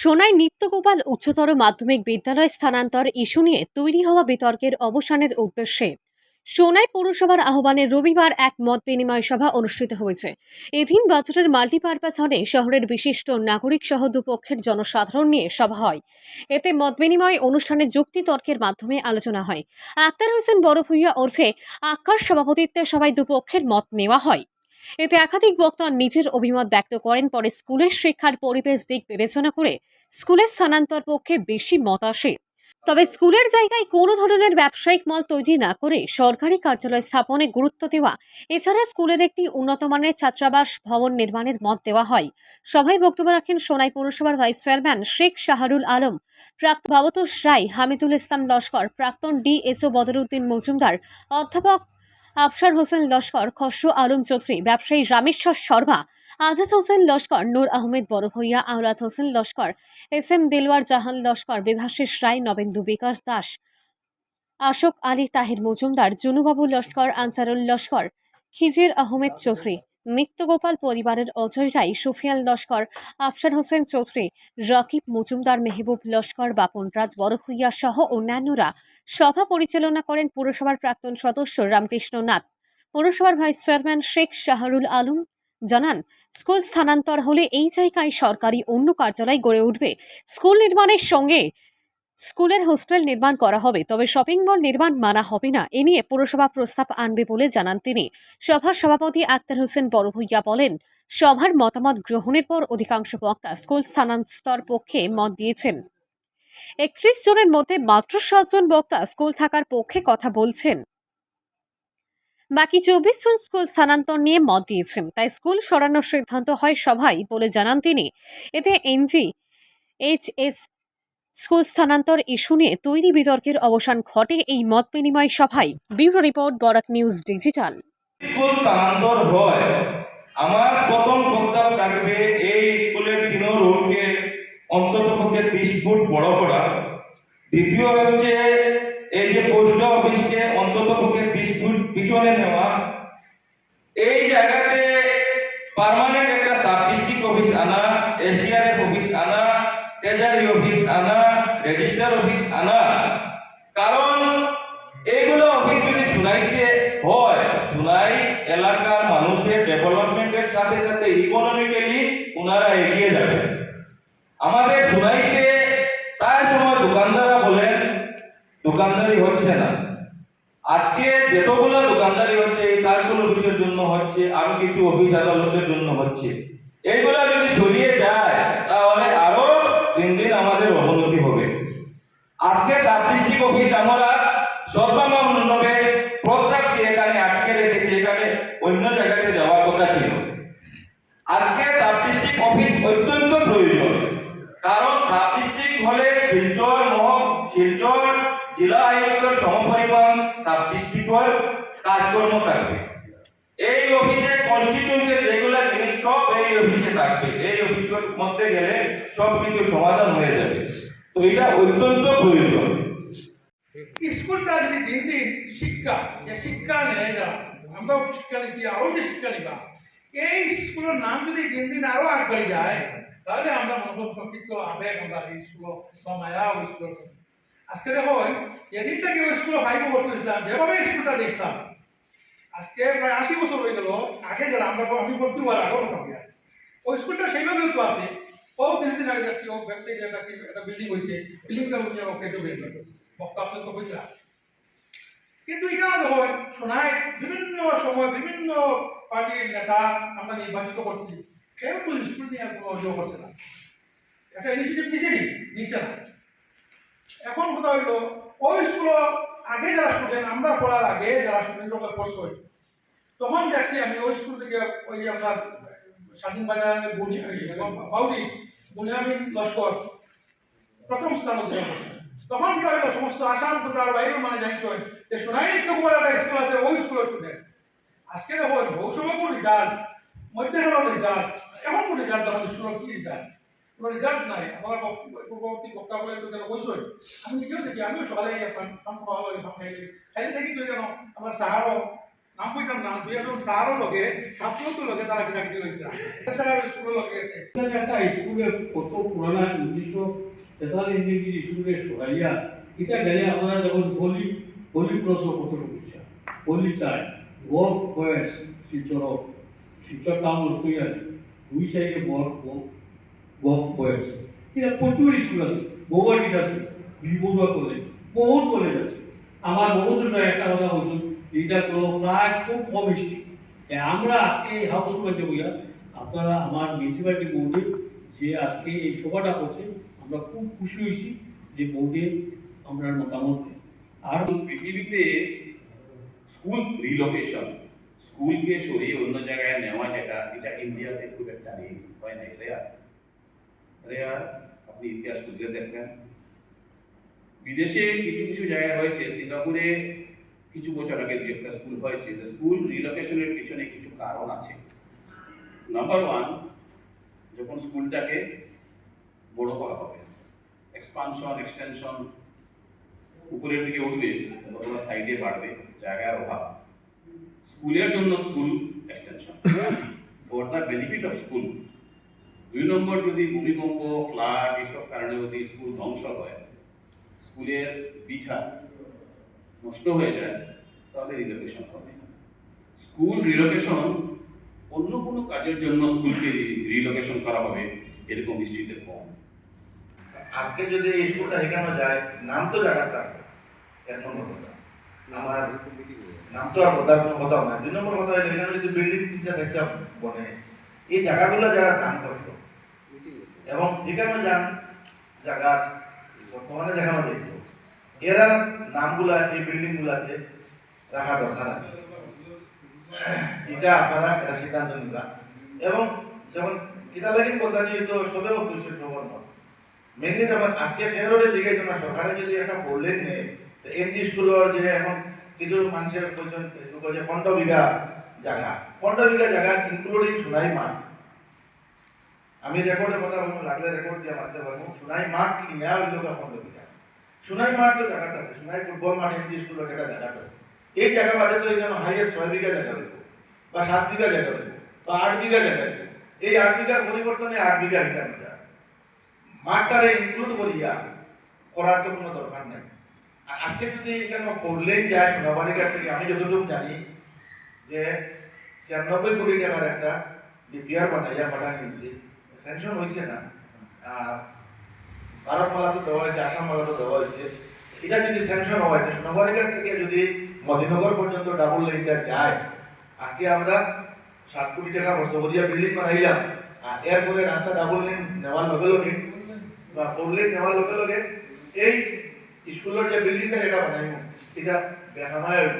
সোনাই নিত্যগোপাল উচ্চতর মাধ্যমিক বিদ্যালয় স্থানান্তর ইস্যু নিয়ে তৈরি হওয়া বিতর্কের অবসানের উদ্দেশ্যে সোনাই পৌরসভার আহ্বানে রবিবার এক মত বিনিময় সভা অনুষ্ঠিত হয়েছে। এদিন বাজারের মাল্টিপারপাস হলে শহরের বিশিষ্ট নাগরিক সহ দুপক্ষের জনসাধারণ নিয়ে সভা হয়। এতে মত বিনিময় অনুষ্ঠানে যুক্তি তর্কের মাধ্যমে আলোচনা হয়। আক্তার হোসেন বড় ভূঁইয়া ওরফে আক্কার সভাপতিত্বে সবাই দুপক্ষের মত নেওয়া হয়। এতে একাধিক বক্তা নিজের অভিমত ব্যক্ত করেন, পরে স্কুলের শিক্ষার পরিবেশ দিক বিবেচনা করে স্কুলের স্থানান্তর পক্ষে বেশি মত আসে। তবে স্কুলের জায়গায় কোনো ধরনের ব্যবসায়িক মল তৈরি না করে সরকারি কার্যালয় স্থাপনে গুরুত্ব দেওয়া, এছাড়া স্কুলের একটি উন্নত মানের ছাত্রাবাস ভবন নির্মাণের মত দেওয়া হয়। সভায় বক্তব্য রাখেন সোনাই পৌরসভার ভাইস চেয়ারম্যান শেখ শাহরুল আলম, প্রাক্তন ভবতোষ রায়, হামিদুল ইসলাম লস্কর, প্রাক্তন ডিএসও বদরুদ্দিন মজুমদার, অধ্যাপক আফসার হোসেন লস্কর, খসরু আলম চৌধুরী, ব্যবসায়ী রামেশ্বর শর্মা, আজাদ হোসেন লস্কর, নূর আহমেদ বড় বড়ভূইয়া, আওলাদ হোসেন লস্কর, এস এম দিলওয়ার জাহান লস্কর বিভাষিস রায়, নবেন্দু বিকাশ দাস, আশোক আলী তাহির মজুমদার, জুনুবাবু লস্কর, আনসারুল লস্কর, খিজির আহমেদ চৌধুরী। নিত্যগোপাল পরিবারের অজয় রায়, সুফিয়াল লস্কর, আফসার হোসেন চৌধুরী, রকিব মজুমদার, মেহবুব লস্কর, বাপন রাজ বড়ভূইয়া সহ অন্যান্যরা সভা পরিচালনা করেন পুরসভার প্রাক্তন সদস্য রামকৃষ্ণ নাথ। পৌরসভার ভাইস চেয়ারম্যান শেখ শাহরুল আলম জানান, স্কুল স্থানান্তর হলে এই জায়গায় সরকারি অন্য কার্যালয় গড়ে উঠবে। স্কুল নির্মাণের সঙ্গে স্কুলের হোস্টেল নির্মাণ করা হবে, তবে শপিং মল নির্মাণ মানা হবে না। এ নিয়ে পুরসভা প্রস্তাব আনবে বলে জানান তিনি। সভার সভাপতি আক্তার হোসেন বড়ভূইয়া বলেন, সভার মতামত গ্রহণের পর অধিকাংশ বক্তা স্কুল স্থানান্তর পক্ষে মত দিয়েছেন। একত্রিশ জনের মধ্যে মাত্র সাতজন বক্তা স্কুল থাকার পক্ষে কথা বলছেন। বাকি চব্বিশ জন স্কুল স্থানান্তর নিয়ে মত দিয়েছেন, তাই স্কুল সরানোর সিদ্ধান্ত হয় সভায় বলে জানান তিনি। এতে এনজি, এইচ এস স্কুল স্থানান্তর ইস্যু নিয়ে তৈরি বিতর্কের অবসান ঘটে এই মত বিনিময় সভায়। Bureau report, Barak news digital. School স্থানান্তর হয়। আমার প্রথম প্রস্তাব থাকবে এই স্কুলের তিন রুমকে অন্তত পক্ষে ত্রিশ ফুট বড় করা। দ্বিতীয় হচ্ছে এই যে পোস্ট অফিসকে অন্তত পক্ষে ত্রিশ ফুট পিছনে নেওয়া। এই জায়গাতে পার্মানেন্ট একটা সাব ডিস্ট্রিক্ট অফিস আনা এসডিআরএফ অফিস আনা ট্রেজারি অফিস আনা রেজিস্টার অফিস আনা। কারণ এইগুলো অফিস যদি সুনাইতে হয় সুনাই এলাকার মানুষের ডেভেলপমেন্টের সাথে সাথে ইকোনমিক্যালি ওনারা এগিয়ে যাবে। আমাদের সুনাইতে প্রায় সময় দোকানদাররা বলেন, দোকানদারি হচ্ছে না। আজকে যতগুলো দোকানদারি হচ্ছে, এই কাজগুলো অফিসের জন্য হচ্ছে, আরও কিছু অফিস আদালতের জন্য হচ্ছে। এইগুলা যদি সরিয়ে যায়, তাহলে আরও দিন দিন আমাদের অবনতি আজকে সাব ডিস্ট্রিক্ট অফিস আমরা সর্বানন্দভাবে প্রস্তাব দিয়ে এখানে আটকে রেখেছি, এখানে অন্য জায়গাতে যাওয়ার কথা ছিল। আজকে সাব ডিস্ট্রিক্ট অফিস অত্যন্ত প্রয়োজন। কারণ সাব ডিস্ট্রিক্ট হলে শিলচর মহ শিলচর জেলা আয়ুক্তর সমপরিমাণ সাব ডিস্ট্রিক্টর কাজকর্ম থাকবে। এই অফিসে কনস্টিটিউন্সির যেগুলো জিনিস সব এই অফিসে থাকবে। এই অফিসের মধ্যে গেলে সব কিছু সমাধান হয়ে যাবে। তো এটা অত্যন্ত প্রয়োজন দিন দিন শিক্ষা শিক্ষা নেয় আমরাও শিক্ষা নিচ্ছি আরও যে শিক্ষা নিবা, এই স্কুলের নাম যদি দিন দিন আরও আগবাড়ি যায়, তাহলে আমরা মনোভব প্রকৃত আবেগ আমরা এই স্কুল প্রতি। আজকে দেখো যেদিন থেকে স্কুলে ফাইভ ভর্তি হয়েছিলাম যেভাবে স্কুলটা দেখতাম আজকে প্রায় আশি বছর হয়ে গেল, আগে যারা আমরা, আমি কথা ওই স্কুলটা সেইভাবে তো আছে ও কিছুদিন আগে দেখছি, ও ওয়েবসাইটে একটা একটা বিল্ডিং হয়েছে বিল্ডিংটা হচ্ছে ওকে তো বিল্ডিং বক্তা আপনার তো হয়েছিল কিন্তু এখানে হয়, শোনায় বিভিন্ন সময় বিভিন্ন পার্টির নেতা আমরা নির্বাচিত করছি। কেউ তো স্কুল নিয়ে অভিযোগ করছে না। একটা ইনিশিয়েটিভ নিছে নি? নিছে না। এখন কথা হইল, ওই স্কুল আগে যারা স্টুডেন্ট আমরা পড়ার আগে যারা স্টুডেন্ট কোর্স হয় তখন দেখছি আমি ওই স্কুল থেকে ওই যে আপনার স্বাধীন বাজার বুনি বাউরি বুনিয়ামিন লস্কর প্রথম স্থান অধিকার করছে তখন কি হইল সমস্ত আসাম তো তার বাইরে মানে জানছো যে সোনাই নিত্যকুমার একটা স্কুল আছে, ওই স্কুলের স্টুডেন্ট আজকে দেখো কোন রেজাল্ট মধ্যখানের রেজাল্ট এখন কোন রেজাল্ট আমাদের স্কুলের কি রেজাল্ট কোনো রেজাল্ট নাই। আমার পূর্ববর্তী বক্তা বলে তো যেন বইসই আমি নিজেও দেখি, আমিও সকালে খাইলে দেখি। তো যেন আমার সাহারও আমি কইতাম না দুই একজন স্যারও লগে ছাত্র তো লগে তারা কিনা কিছু লইছে? স্যার স্কুল লগে গেছে একটা স্কুলে কত পুরানা উনিশশো তেতাল্লিশ ডিগ্রি স্কুলে সরাইয়া এটা গেলে আপনারা যখন হোলি হোলি কত সমস্যা হোলি চাই গভ বয়স শিলচর শিলচর টাউন আছে। দুই সাইডে বর গভ বয়স এটা প্রচুর স্কুল আছে। গৌহাটিত আছে বিবৰুৱা কলেজ বহুত কলেজ আছে। আমার বহুত একটা কথা বলছেন। এইটা কোনো প্রায় খুব কম স্ট্রিক আমরা আজকে এই হাউস মাঝে বইয়া আপনারা আমার মিউনিসিপ্যালিটি বোর্ডে যে আজকে এই সভাটা করছে, আমরা খুব খুশি হয়েছি যে বোর্ডে আমরা মতামত আর পৃথিবীতে স্কুল রিলোকেশন, স্কুলকে সরিয়ে অন্য জায়গায় নেওয়া যেটা, এটা ইন্ডিয়াতে খুব একটা নেই। হয় না? রেয়ার রেয়ার আপনি ইতিহাস খুঁজলে দেখবেন। বিদেশে কিছু কিছু জায়গায় হয়েছে সিঙ্গাপুরে কিছু বছর আগে যে একটা স্কুল হয়েছে স্কুল রিলোকেশনের পিছনে কিছু কারণ আছে। নাম্বার ওয়ান যখন স্কুলটাকে বড় করা হবে এক্সপানশন এক্সটেনশন উপরের দিকে উঠবে অথবা সাইডে বাড়বে, জায়গার অভাব। স্কুলের জন্য school extension for the benefit of school দুই নম্বর যদি ভূমিকম্প ফ্লাড এসব কারণে যদি স্কুল ধ্বংস হয়, স্কুলের পিঠা নষ্ট হয়ে যায় তাহলে রিলোকেশন হবে স্কুল রিলোকেশন অন্য কোনো কাজের জন্য স্কুলকে রিলোকেশন করা হবে, এরকম হিস্ট্রিতে কম। আজকে যদি এই স্কুলটা এখানে যায়, নাম তো থাকবে, এক নম্বর কথা। আমার নাম তো আর কথা কোনো কথা না। দুই নম্বর কথা এখানে যদি বিল্ডিং টিচার একটা বনে, এই জায়গাগুলো যারা দান করতো, এবং যেখানে যান জায়গা বর্তমানে দেখানো যেত এরা নামগুলা, এই বিল্ডিং গুলাতে রাখা দরকার আছে। এটা আপনারা এটা সিদ্ধান্ত নিবা এবং যেমন কিতা লাগি কথা নিয়ে তো সবে খুশি খবর মেনলি যেমন আজকে কেরোরে দিকে তোমার সরকারে যদি একটা বললেন নেই তো এনজি স্কুলের যে এখন কিছু মানুষের বলছেন যে পনেরো বিঘা জায়গা। পনেরো বিঘা জায়গা ইনক্লুডিং সোনাই মাঠ। আমি রেকর্ডের কথা বলব, লাগলে রেকর্ড দিয়ে মারতে পারব। সোনাই মাঠ নেওয়া হইল পনেরো বিঘা? সোনাই মাঠ তো জায়গাটা আছে, সোনাই ফুটবল মাঠ এনজি স্কুলের একটা জায়গাটা আছে। এই জায়গা বাদে তো এখানে হাইয়েস্ট ছয় বিঘা জায়গা দেবো বা সাত বিঘা জায়গা দেবো বা আট বিঘা জায়গা দেবো এই আট বিঘার পরিবর্তনে আট বিঘা হিসাব মিটার মাঠটারে ইনক্লুড করিয়া করার তো কোনো দরকার নেই। আর আজকে যদি এখানে করলেই যায় সোনাবাড়ির কাছ থেকে, আমি যতটুকু জানি যে ছিয়ানব্বই কোটি টাকার একটা ডিপিআর বানাইয়া পাঠানো হয়েছে। স্যাংশন হয়েছে না। ভারতমালা তো দেওয়া হয়েছে আসামমালা তো দেওয়া হয়েছে। এটা যদি স্যাংশন হয় সোনাবাড়ির থেকে যদি মদিনগর পর্যন্ত ডাবল লাইনটা যায়, আজকে আমরা সাত কোটি টাকা খরচ করিয়া বিল্ডিং বানাইলাম, আর এরপরে রাস্তা ডাবল লাইন নেওয়ার লগে লগে বা ফোর লেন নেওয়ার লগে লগে এই স্কুলের যে বিল্ডিংটা যেটা বানাইব। এটা বেহামায় হইব